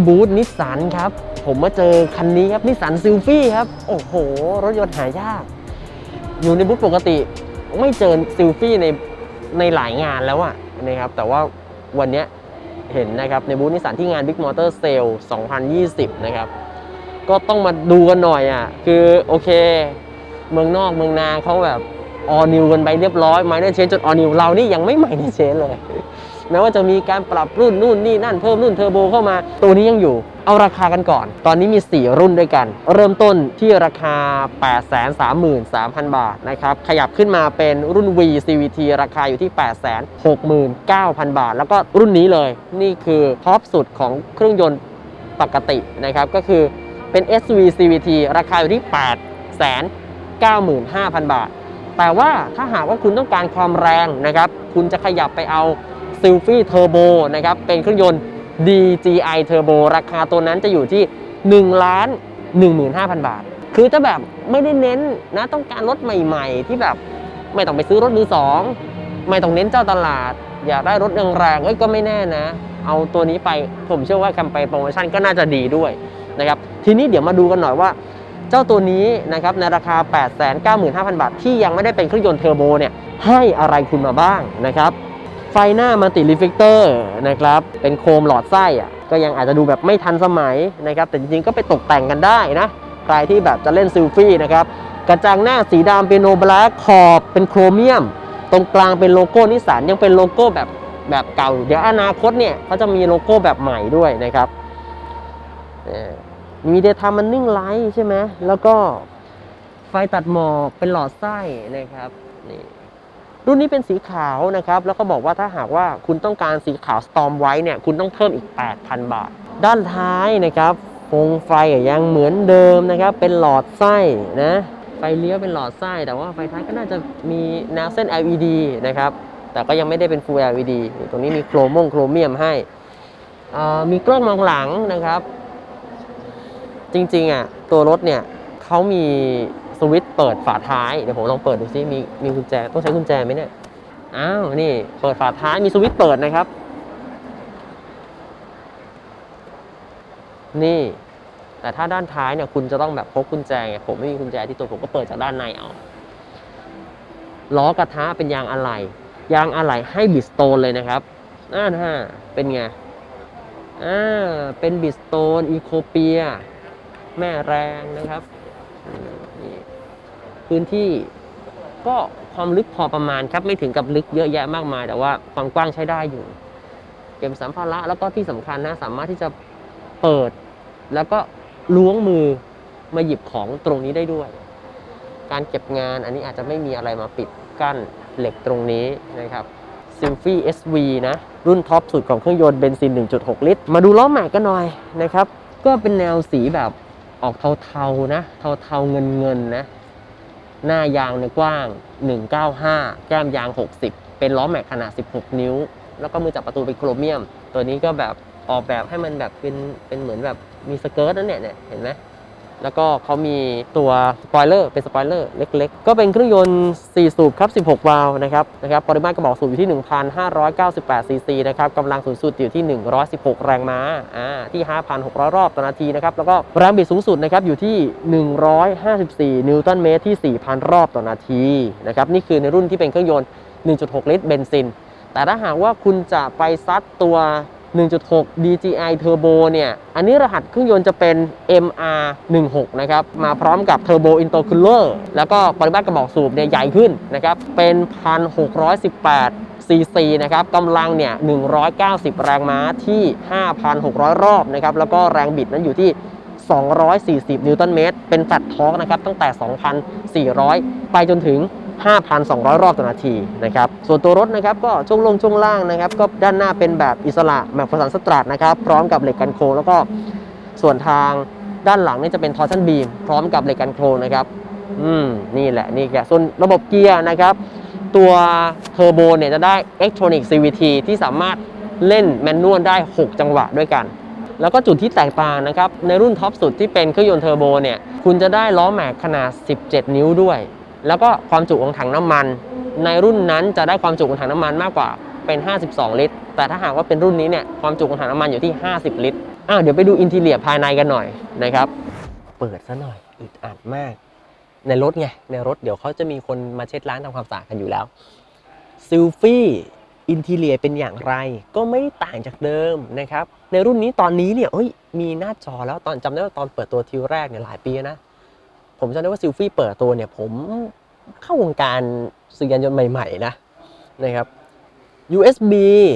่บูธนิสสันครับ ผมมาเจอคันนี้ครับนิสสันซิลฟี่ครับ โอ้โห รถยนต์หายาก อยู่ในบูธปกติไม่เจอซิลฟี่ในในหลายงานแล้วอะนะครับ แต่ว่าวันนี้เห็นนะครับในบูธนิสสันที่งาน Big Motor Sale 2020 นะครับ ก็ต้องมาดูกันหน่อยอะ คือโอเค เมืองนอกเมืองนาเขาแบบออนิวกันไปเรียบร้อยไมเนอร์เชนจนออนิวเรานี่ยังไม่ไมเนเชนเลย แม้ว่าจะมีการปรับรุ่นนู่นนี่นั่นเพิ่มรุ่นเทอร์โบเข้ามา ตัวนี้ยังอยู่ เอาราคากันก่อน ตอนนี้มี 4 รุ่นด้วยกัน เริ่มต้นที่ราคา 833,000 บาทนะครับ ขยับขึ้นมาเป็นรุ่น V CVT ราคาอยู่ที่ 869,000 บาท แล้วก็รุ่นนี้เลย นี่คือท็อปสุดของเครื่องยนต์ปกตินะครับ ก็คือเป็น SV CVT ราคาอยู่ที่ 895,000 บาท แต่ว่าถ้าหากว่าคุณต้องการความแรงนะครับ คุณจะขยับไปเอา ซิลฟี่เทอร์โบนะครับเป็นเครื่องยนต์ DGI Turbo ราคาตัวนั้นจะอยู่ที่ 1 ล้าน 15,000 บาท คือจะแบบไม่ได้เน้นนะต้องการรถใหม่ ๆ ที่แบบไม่ต้องไปซื้อรถมือสองไม่ต้องเน้นเจ้าตลาด อยากได้รถแรงๆเอ้ยก็ไม่แน่นะ เอาตัวนี้ไปผมเชื่อว่าแคมเปญโปรโมชั่นก็น่าจะดีด้วยนะครับทีนี้เดี๋ยวมาดูกันหน่อยว่า เจ้าตัวนี้นะครับในราคา 895,000 บาท ที่ยังไม่ได้เป็นเครื่องยนต์เทอร์โบเนี่ยให้อะไรคุณมาบ้างนะครับ ไฟหน้ามัลติรีเฟกเตอร์นะครับ เป็นโครมหลอดไส้อะก็ยังอาจจะดูแบบไม่ทันสมัยนะครับ แต่จริงๆก็ไปตกแต่งกันได้นะ ใครที่แบบจะเล่นซิลฟี่นะครับ กระจังหน้าสีดำเป็นโนบลักขอบเป็นโครเมียม ตรงกลางเป็นโลโก้นิสสันยังเป็นโลโก้แบบแบบเก่า เดี๋ยวอนาคตเนี่ยเขาจะมีโลโก้แบบใหม่ด้วยนะครับ มีเดทามันนิ่งไลท์ใช่ไหม แล้วก็ไฟตัดหมอกเป็นหลอดไส้นะครับ นี่ รุ่นนี้เป็นสีขาวนะครับ แล้วก็บอกว่าถ้าหากว่าคุณต้องการสีขาว Storm White เนี่ย คุณต้องเพิ่มอีก 8,000 บาท ด้านท้ายนะครับโคงไฟยังเหมือนเดิมนะครับ เป็นหลอดไส้นะ ไฟเลี้ยวเป็นหลอดไส้ แต่ว่าไฟท้ายก็น่าจะมีแนวเส้น LED นะครับ แต่ก็ยังไม่ได้เป็น Full LED ตรงนี้มีโครมงโครเมียมให้ มีกล้องมองหลังนะครับ จริงๆอะตัวรถเนี่ยเขามี สวิตช์เปิดฝาท้าย เดี๋ยวผมลองเปิดดูซิมีมีกุญแจต้องใช้กุญแจไหมเนี่ย อ้าว นี่เปิดฝาท้ายมีสวิตช์เปิดนะครับ นี่ แต่ถ้าด้านท้ายเนี่ยคุณจะต้องแบบพกกุญแจไงผมไม่มีกุญแจที่ตัวผมก็เปิดจากด้านในเอาล้อกระทะเป็นยางอะไหล่ยางอะไหล่ให้บิสโตนเลยนะครับอ่าฮะเป็นไงอ่าเป็นบิสโตนอีโคเปีย แม่แรงนะครับนี่ พื้นที่ก็ความลึกพอประมาณครับไม่ถึงกับลึกเยอะแยะมากมาย แต่ว่าความกว้างใช้ได้อยู่ เก็บสัมภาระแล้วก็ที่สำคัญนะสามารถที่จะเปิด แล้วก็ล้วงมือมาหยิบของตรงนี้ได้ด้วย การเก็บงานอันนี้อาจจะไม่มีอะไรมาปิดกั้นเหล็กตรงนี้นะครับซิลฟี่ SV นะ รุ่นท็อปสุดของเครื่องยนต์เบนซิน 1.6 ลิตร มาดูล้อแม็กกันหน่อยนะครับ ก็เป็นแนวสีแบบออกเทาๆนะ เทาๆเงินๆนะ หน้ายางในกว้าง 195 แก้มยาง 60 เป็นล้อแม็กขนาด 16 นิ้ว แล้วก็มือจับประตูเป็นโครเมียม ตัวนี้ก็แบบออกแบบให้มันแบบเป็นเป็นเหมือนแบบมีสเกิร์ตนั่นเนี่ยเห็นไหม แล้วก็เขามีตัวสปอยเลอร์เป็นสปอยเลอร์เล็ก ๆ ก็เป็นเครื่องยนต์ 4 สูบครับ 16 วาล์วนะครับนะครับปริมาตรกระบอกสูบอยู่ที่ 1,598 ซีซีนะครับกำลังสูงสุดอยู่ที่ 116 แรงม้าอ่าที่ 5,600 รอบต่อนาทีนะครับแล้วก็แรงบิดสูงสุดนะครับอยู่ที่ 154 นิวตันเมตรที่ 4,000 รอบต่อนาทีนะครับนี่คือในรุ่นที่เป็นเครื่องยนต์ 1.6 ลิตรเบนซิน แต่ถ้าหากว่าคุณจะไปซัดตัว 1.6 DGI Turbo เนี่ย อันนี้รหัสเครื่องยนต์จะเป็น MR16 นะครับ มาพร้อมกับ Turbo Intercooler แล้วก็ปริมาตรกระบอกสูบเนี่ยใหญ่ขึ้นนะครับ เป็น 1,618 cc นะครับกำลังเนี่ย 190 แรงม้าที่ 5,600 รอบนะครับ แล้วก็แรงบิดนั้นอยู่ที่ 240 นิวตันเมตร เป็นแฟลตทอร์กนะครับ ตั้งแต่ 2,400 ไปจนถึง 5,200 รอบต่อนาทีนะครับ ส่วนตัวรถนะครับก็ช่วงลงช่วงล่างนะครับ ก็ด้านหน้าเป็นแบบอิสระแบบประสานสตรัทนะครับ พร้อมกับเหล็กกันโครงแล้วก็ส่วนทางด้านหลังนี่จะเป็นทอร์ชันบีมพร้อมกับเหล็กกันโครงนะครับ อืมนี่แหละนี่แกส่วนระบบเกียร์นะครับ ตัวเทอร์โบเนี่ยจะได้ Electronic CVT ที่สามารถเล่นแมนนวลได้ 6 จังหวะด้วยกัน แล้วก็จุดที่แตกต่างนะครับ ในรุ่นท็อปสุดที่เป็นเครื่องยนต์เทอร์โบเนี่ย คุณจะได้ล้อแม็กขนาด 17 นิ้วด้วย แล้วก็ความจุของถังน้ำมัน ในรุ่นนั้นจะได้ความจุของถังน้ำมันมากกว่าเป็น 52 ลิตร แต่ถ้าหากว่าเป็นรุ่นนี้เนี่ยความจุของถังน้ำมันอยู่ที่ 50 ลิตรอ้าวเดี๋ยวไปดูอินทีเลียภายในกันหน่อยนะครับ เปิดซะหน่อยอึดอัดมาก ในรถไง ในรถเดี๋ยวเขาจะมีคนมาเช็ดล้างทำความสะอาดกันอยู่แล้วซิลฟี่อินทีเลียเป็นอย่างไรก็ไม่ต่างจากเดิมนะครับ ในรุ่นนี้ตอนนี้เนี่ยเอ้ยมีหน้าจอแล้วตอนจำได้ว่าตอนเปิดตัวทีแรกเนี่ยหลายปีนะ ผมจำได้ว่าซิลฟี่เปิดตัวเนี่ย ผมเข้าวงการสื่อยานยนต์ใหม่ ๆ นะนะครับ USB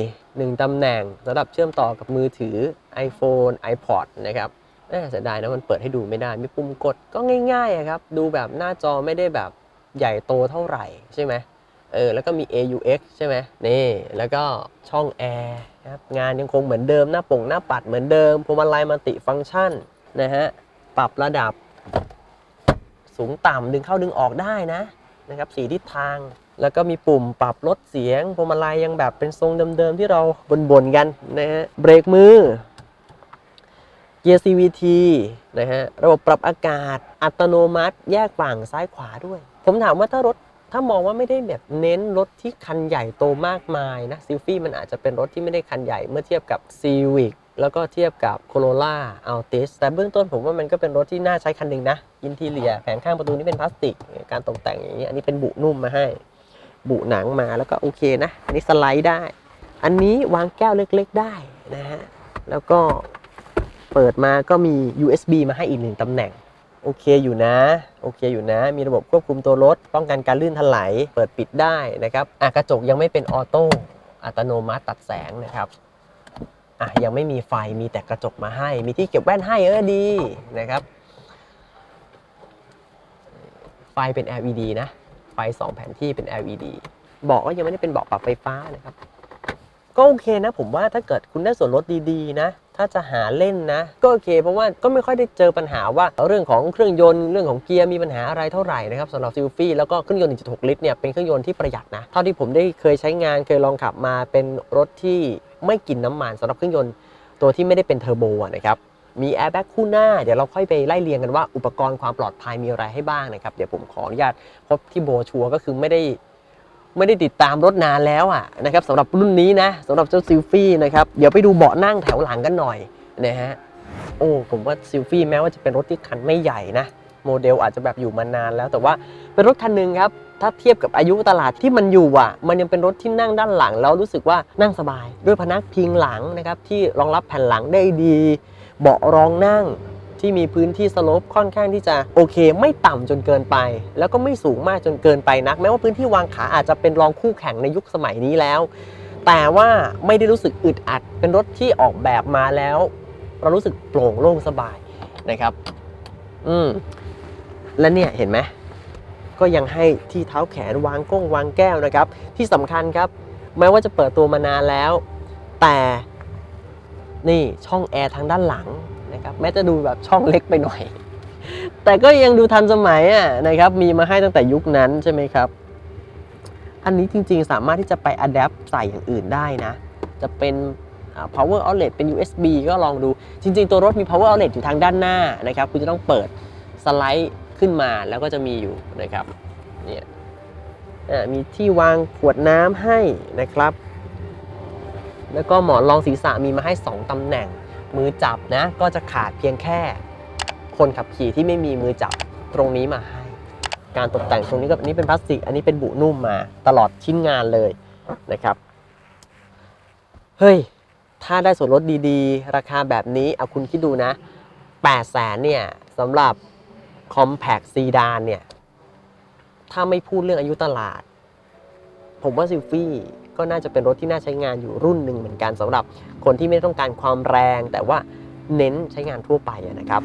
1 ตำแหน่งสำหรับเชื่อมต่อกับมือถือ iPhone iPod นะครับน่าเสียดายนะมันเปิดให้ดูไม่ได้ มีปุ่มกดก็ง่ายๆครับ ดูแบบหน้าจอไม่ได้แบบใหญ่โตเท่าไหร่ใช่ไหมเออแล้วก็มี AUX ใช่ไหมนี่แล้วก็ช่องแอร์ครับงานยังคงเหมือนเดิมหน้าปงหน้าปัดเหมือนเดิมพวงมาลัยมัลติฟังก์ชันนะฮะปรับระดับ สูงต่ำดึงเข้าดึงออกได้นะนะครับสีทิศทาง แล้วก็มีปุ่มปรับลดเสียงพวงมาลัยยังแบบเป็นทรงเดิมๆที่เราบ่นๆกันนะฮะเบรกมือเกียร์ CVT นะฮะระบบปรับอากาศอัตโนมัติแยกฝั่งซ้ายขวาด้วย ผมถามว่าถ้ารถถ้ามองว่าไม่ได้แบบเน้นรถที่คันใหญ่โตมากมายนะซิลฟี่มันอาจจะเป็นรถที่ไม่ได้คันใหญ่เมื่อเทียบกับ Civic แล้วก็เทียบกับ Corolla Altis แต่เบื้องต้นผมว่ามันก็เป็นรถที่น่าใช้คันหนึ่งนะ อินทีเลีย แผงข้างประตูนี่เป็นพลาสติก การตกแต่งอย่างนี้ อันนี้เป็นบุนุ่มมาให้ บุหนังมาแล้วก็โอเคนะ อันนี้สไลด์ได้ อันนี้วางแก้วเล็กๆได้นะฮะ แล้วก็เปิดมาก็มี USB มาให้อีกหนึ่งตำแหน่ง โอเคอยู่นะ โอเคอยู่นะ มีระบบควบคุมตัวรถ ป้องกันการลื่นถลาย เปิดปิดได้นะครับ อะกระจกยังไม่เป็นออโต้ อัตโนมัติตัดแสงนะครับ อะยังไม่มีไฟมีแต่กระจกมาให้ มีที่เก็บแว่นให้เออดีนะครับ ไฟเป็น LED นะ ไฟ 2 แผนที่เป็น LED เบอกก็ยังไม่ได้เป็นเบาะปรับไฟฟ้านะครับ ก็โอเคนะ ผมว่าถ้าเกิดคุณได้ส่วนลดดีๆ นะ ถ้าจะหาเล่นนะ ก็โอเค เพราะว่าก็ไม่ค่อยได้เจอปัญหาว่าเรื่องของเครื่องยนต์เรื่องของเกียร์มีปัญหาอะไรเท่าไหร่นะครับสำหรับซิลฟี่แล้วก็เครื่องยนต์ 1.6 ลิตรเนี่ยเป็นเครื่องยนต์ที่ประหยัดนะ เท่าที่ผมได้เคยใช้งานเคยลองขับมาเป็นรถที่ ไม่กินน้ำมันสำหรับเครื่องยนต์ตัวที่ไม่ได้เป็นเทอร์โบนะครับมีแอร์แบ็กคู่หน้า เดี๋ยวเราค่อยไปไล่เรียงกันว่าอุปกรณ์ความปลอดภัยมีอะไรให้บ้างนะครับ เดี๋ยวผมขออนุญาตพราะที่โบชัวร์ก็คือไม่ได้ไม่ได้ติดตามรถนานแล้วอะนะครับสำหรับรุ่นนี้นะสำหรับเจ้าซิลฟี่นะครับเดี๋ยวไปดูเบาะนั่งแถวหลังกันหน่อยนะฮะโอ้ผมว่าซิลฟี่แม้ว่าจะเป็นรถที่คันไม่ใหญ่นะ โมเดลอาจจะแบบอยู่มานานแล้ว แต่ว่าเป็นรถคันหนึ่งครับ ถ้าเทียบกับอายุตลาดที่มันอยู่อะ มันยังเป็นรถที่นั่งด้านหลัง แล้วรู้สึกว่านั่งสบาย ด้วยพนักพิงหลังนะครับที่รองรับแผ่นหลังได้ดี เบาะรองนั่งที่มีพื้นที่สโลปค่อนข้างที่จะโอเค ไม่ต่ำจนเกินไป แล้วก็ไม่สูงมากจนเกินไปนัก แม้ว่าพื้นที่วางขาอาจจะเป็นรองคู่แข่งในยุคสมัยนี้แล้ว แต่ว่าไม่ได้รู้สึกอึดอัด เป็นรถที่ออกแบบมาแล้ว เรารู้สึกโปร่งโล่งสบายนะครับ อืม และเนี่ยเห็นไหมก็ยังให้ที่เท้าแขนวางก้งวางแก้วนะครับ ที่สำคัญครับแม้ว่าจะเปิดตัวมานานแล้ว แต่นี่ช่องแอร์ทางด้านหลังนะครับแม้จะดูแบบช่องเล็กไปหน่อย แต่ก็ยังดูทันสมัยอะนะครับมีมาให้ตั้งแต่ยุคนั้นใช่ไหมครับ อันนี้จริงๆ สามารถที่จะไปอัดแอปใส่อย่างอื่นได้นะ จะเป็น power outlet เป็น USB ก็ลองดูจริง ๆ ตัวรถมี power outlet อยู่ทางด้านหน้านะครับ คุณจะต้องเปิดสไลด์ ขึ้นมาแล้วก็จะมีอยู่นะครับเนี่ยมีที่วางขวดน้ำให้นะครับ แล้วก็หมอนรองศีรษะมีมาให้ 2ตำแหน่ง มือจับนะก็จะขาดเพียงแค่ คนขับขี่ที่ไม่มีมือจับตรงนี้มาให้ การตกแต่งตรงนี้ก็อันนี้เป็นพลาสติก อันนี้เป็นบุนุ่มมาตลอดชิ้นงานเลยนะครับเฮ้ยถ้าได้ส่วนลดดีๆ ราคาแบบนี้เอาคุณคิดดูนะ8แสนเนี่ยสำหรับ คอมแพคซีดานเนี่ย ถ้าไม่พูดเรื่องอายุตลาด ผมว่าซิลฟี่ก็น่าจะเป็นรถที่น่าใช้งานอยู่รุ่นหนึ่งเหมือนกันสำหรับคนที่ไม่ต้องการความแรง แต่ว่าเน้นใช้งานทั่วไปนะครับ